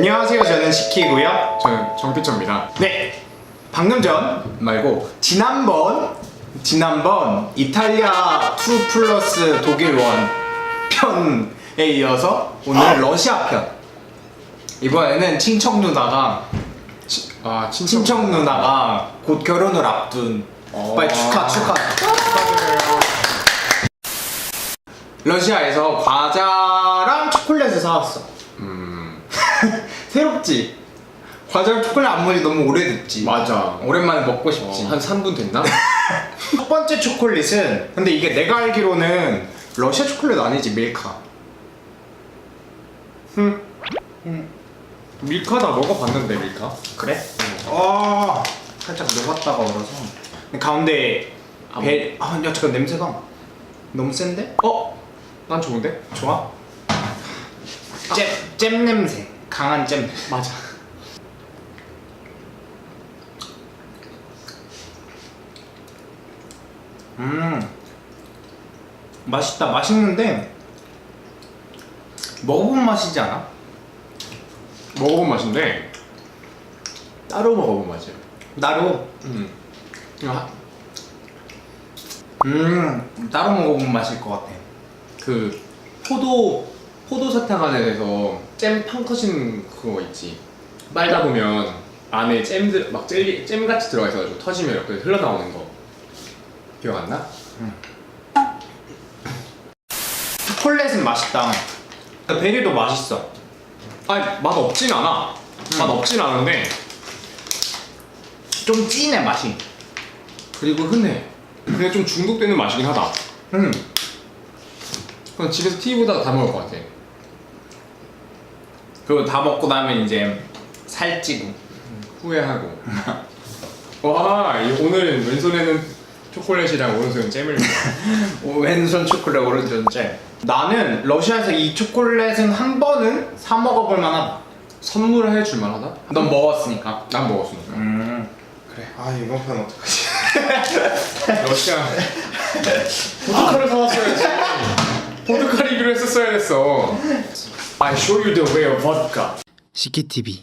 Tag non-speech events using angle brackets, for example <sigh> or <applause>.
안녕하세요. 저는 시키고요. 저는 정피처입니다. 네. 방금 전 말고 지난번 지난번 이탈리아 2 플러스 독일 1 편에 이어서 오늘 러시아 편. 이번에는 친척 누나가 아 친척 친척 누나가 곧 결혼을 앞둔 어. 빨리 축하 축하. 러시아에서 과자랑 초콜릿을 사왔어 음 <laughs> 새롭지? 과자랑 초콜릿 안 먹은 지 너무 오래됐지 맞아. 오랜만에 먹고 어, 싶지 한 3분 됐나? <laughs> 첫 번째 초콜릿은 근데 이게 내가 알기로는 러시아 초콜릿 아니지 밀카 응 밀카 다 먹어봤는데 밀카. 그래? 아 살짝 녹았다가 얼어서 근데 가운데 아, 배... 아 야, 잠깐 냄새가 너무 센데? 어? 난 좋은데? 좋아? 잼, 잼 냄새 강한 잼 맞아. 음 맛있다 맛있는데 먹어본 맛이지 않아? 먹어본 맛인데 따로 먹어본 맛이야. 따로 음. 아, 음 따로 먹어본 맛일 것 같아 그 포도 포도 사탕 안에서 잼 팡커진 그거 있지. 빨다 보면 안에 잼들 막 젤리 잼 같이 들어가 있어가지고 터지면 이렇게 흘러나오는 거 기억 안 나? 초콜릿은 맛있다 베리도 맛있어 아니 맛 없진 않아. 맛 없진 않은데 좀 진해 맛이 그리고 흔해. 근데 좀 중독되는 맛이긴 하다. 음 그럼 집에서 보다가 다 먹을 것 같아. 그리고 다 먹고 나면 이제 살찌고 후회하고. 와 이- 오늘 왼손에는 초콜릿이랑 오른손에는 잼을. <laughs> 왼손 초콜릿 오른손 잼 나는 러시아에서 이 초콜릿은 한 번은 사 먹어볼 만하다 선물해 줄 만하다? 넌 먹었으니까 난 먹었으니까. 음 그래. 아 이번 편 어떡하지 <laughs> 러시아. <laughs> 보드카를 사왔어야지. 보드카 리뷰를 했었어야 됐어. I show you the way of vodka. 시키TV